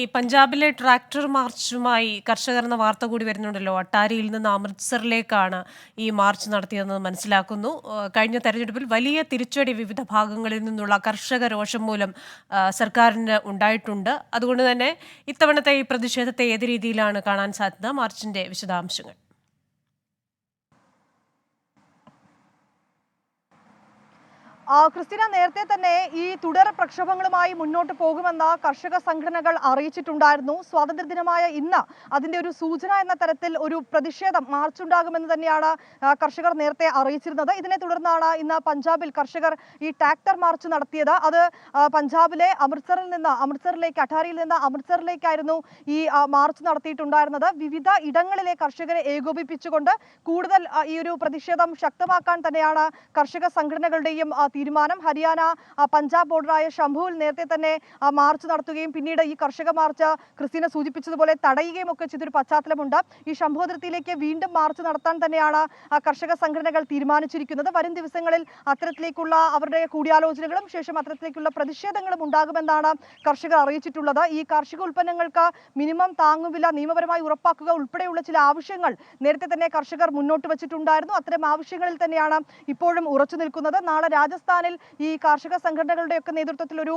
ഈ പഞ്ചാബിലെ ട്രാക്ടർ മാർച്ചുമായി കർഷകർ എന്ന വാർത്ത കൂടി വരുന്നുണ്ടല്ലോ. അട്ടാരിയിൽ നിന്ന് അമൃത്സറിലേക്കാണ് ഈ മാർച്ച് നടത്തിയതെന്ന് മനസ്സിലാക്കുന്നു. കഴിഞ്ഞ തെരഞ്ഞെടുപ്പിൽ വലിയ തിരിച്ചടി വിവിധ ഭാഗങ്ങളിൽ നിന്നുള്ള കർഷക രോഷം മൂലം സർക്കാരിന് ഉണ്ടായിട്ടുണ്ട്. അതുകൊണ്ട് തന്നെ ഇത്തവണത്തെ ഈ പ്രതിഷേധത്തെ ഏത് രീതിയിലാണ് കാണാൻ സാധ്യത? മാർച്ചിന്റെ വിശദാംശങ്ങൾ. ക്രിസ്tina നേരത്തെ തന്നെ ഈ തുടർ പ്രക്ഷോഭങ്ങളുമായി മുന്നോട്ട് പോകുമെന്ന കർഷക സംഘടനകൾ അറിയിച്ചിട്ടുണ്ടായിരുന്നു. സ്വാതന്ത്ര്യദിനമായ ഇന്ന് അതിന്റെ ഒരു സൂചന എന്ന തരത്തിൽ ഒരു പ്രതിഷേധം മാർച്ച് ഉണ്ടാകുമെന്ന് തന്നെയാണ് കർഷകർ നേരത്തെ അറിയിച്ചിരുന്നത്. ഇതിനെ തുടർന്നാണ് ഇന്ന് പഞ്ചാബിൽ കർഷകർ ഈ ട്രാക്ടർ മാർച്ച് നടത്തിയത്. അത് പഞ്ചാബിലെ അമൃത്സറിൽ നിന്ന് അമൃത്സറിലേക്ക് അട്ടാരിയിൽ നിന്ന് അമൃത്സറിലേക്കായിരുന്നു ഈ മാർച്ച് നടത്തിയിട്ടുണ്ടായിരുന്നത്. വിവിധ ഇടങ്ങളിലെ കർഷകരെ ഏകോപിപ്പിച്ചുകൊണ്ട് കൂടുതൽ ഈ ഒരു പ്രതിഷേധം ശക്തമാക്കാൻ തന്നെയാണ് കർഷക സംഘടനകളുടെയും തീരുമാനം. ഹരിയാന പഞ്ചാബ് ബോർഡറായ ശംഭുവിൽ നേരത്തെ തന്നെ മാർച്ച് നടത്തുകയും പിന്നീട് ഈ കർഷക മാർച്ച് ക്രിസ്റ്റീന സൂചിപ്പിച്ചതുപോലെ തടയുകയും ഒക്കെ ചെയ്തൊരു പശ്ചാത്തലമുണ്ട്. ഈ ശംഭു അതിർത്തിയിലേക്ക് വീണ്ടും മാർച്ച് നടത്താൻ തന്നെയാണ് കർഷക സംഘടനകൾ തീരുമാനിച്ചിരിക്കുന്നത്. വരും ദിവസങ്ങളിൽ അത്തരത്തിലേക്കുള്ള അവരുടെ കൂടിയാലോചനകളും ശേഷം അത്തരത്തിലേക്കുള്ള പ്രതിഷേധങ്ങളും ഉണ്ടാകുമെന്നാണ് കർഷകർ അറിയിച്ചിട്ടുള്ളത്. ഈ കാർഷിക ഉൽപ്പന്നങ്ങൾക്ക് മിനിമം താങ്ങുവില നിയമപരമായി ഉറപ്പാക്കുക ഉൾപ്പെടെയുള്ള ചില ആവശ്യങ്ങൾ നേരത്തെ തന്നെ കർഷകർ മുന്നോട്ട് വച്ചിട്ടുണ്ടായിരുന്നു. അത്തരം ആവശ്യങ്ങളിൽ തന്നെയാണ് ഇപ്പോഴും ഉറച്ചു നിൽക്കുന്നത്. നാളെ രാജസ്ഥാനിൽ ഈ കാർഷിക സംഘടനകളുടെയൊക്കെ നേതൃത്വത്തിൽ ഒരു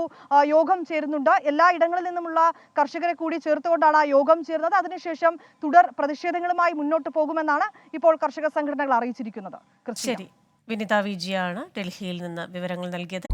യോഗം ചേരുന്നുണ്ട്. എല്ലാ ഇടങ്ങളിൽ നിന്നുമുള്ള കർഷകരെ കൂടി ചേർത്തുകൊണ്ടാണ് ആ യോഗം ചേരുന്നത്. അതിനുശേഷം തുടർ പ്രതിഷേധങ്ങളുമായി മുന്നോട്ട് പോകുമെന്നാണ് ഇപ്പോൾ കർഷക സംഘടനകൾ അറിയിച്ചിരിക്കുന്നത്. ശരി. വിനിത വിജിയാണ് ഡൽഹിയിൽ നിന്ന് വിവരങ്ങൾ നൽകിയത്.